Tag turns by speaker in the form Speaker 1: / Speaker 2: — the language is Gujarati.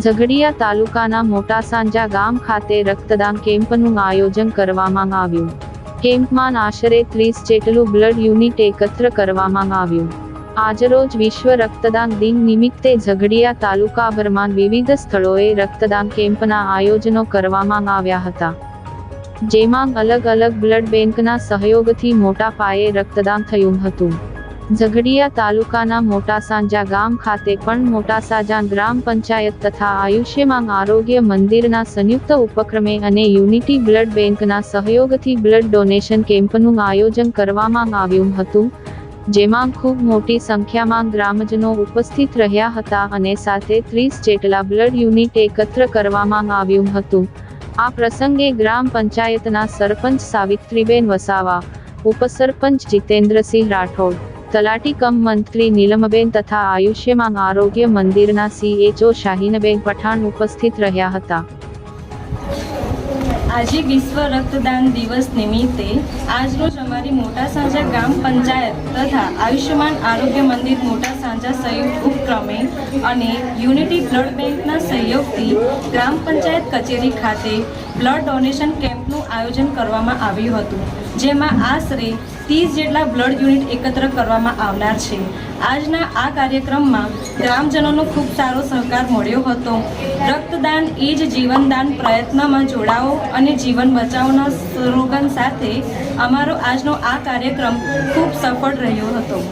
Speaker 1: ઝઘડિયા તાલુકાના મોટા સાંજા ગામ ખાતે રક્તદાન કેમ્પનું આયોજન કરવામાં આવ્યું. કેમ્પમાં આશરે ત્રીસ જેટલું બ્લડ યુનિટ એકત્ર કરવામાં આવ્યું. આજરોજ વિશ્વ રક્તદાન દિન નિમિત્તે ઝઘડિયા તાલુકાભરમાં વિવિધ સ્થળોએ રક્તદાન કેમ્પના આયોજનો કરવામાં આવ્યા હતા. જેમાં અલગ અલગ બ્લડ બેંકના સહયોગથી મોટા પાયે રક્તદાન થયું હતું. ઝઘડિયા તાલુકાના મોટાસાંજા ગામ ખાતે પણ મોટાસાજાન ગ્રામ પંચાયત તથા આયુષ્યમાન આરોગ્ય મંદિરના સંયુક્ત ઉપક્રમે અને યુનિટી બ્લડ બેંકના સહયોગથી બ્લડ ડોનેશન કેમ્પનું આયોજન કરવામાં આવ્યું હતું, જેમાં ખૂબ મોટી સંખ્યામાં ગ્રામજનો ઉપસ્થિત રહ્યા હતા અને સાથે ત્રીસ જેટલા બ્લડ યુનિટ એકત્ર કરવામાં આવ્યું હતું. આ પ્રસંગે ગ્રામ પંચાયતના સરપંચ સાવિત્રીબેન વસાવા, ઉપસરપંચ જીતેન્દ્રસિંહ રાઠોડ તલાટી કમ મંત્રી નીલમબેન તથા આયુષ્યમાન આરોગ્ય મંદિરના સીએચઓ શાહીનબેન પઠાણ ઉપસ્થિત રહ્યા હતા.
Speaker 2: આજે વિશ્વ રક્તદાન દિવસ નિમિત્તે આજરોજ અમારી મોટા સાંજા ગ્રામ પંચાયત તથા આયુષ્યમાન આરોગ્ય મંદિર મોટા સાંજા સંયુક્ત ઉપક્રમે અને યુનિટી બ્લડ બેંકના સહયોગથી ગ્રામ પંચાયત કચેરી ખાતે બ્લડ ડોનેશન કેમ્પનું આયોજન કરવામાં આવ્યું હતું. જેમાં આશરે ત્રીસ જેટલા બ્લડ યુનિટ એકત્ર કરવામાં આવનાર છે. આજના આ કાર્યક્રમમાં ગ્રામજનોનો ખૂબ સારો સહકાર મળ્યો હતો. રક્તદાન એ જ જીવનદાન પ્રયત્નમાં જોડાઓ અને જીવન બચાવોના સ્લોગન સાથે અમારો આજનો આ કાર્યક્રમ ખૂબ સફળ રહ્યો હતો.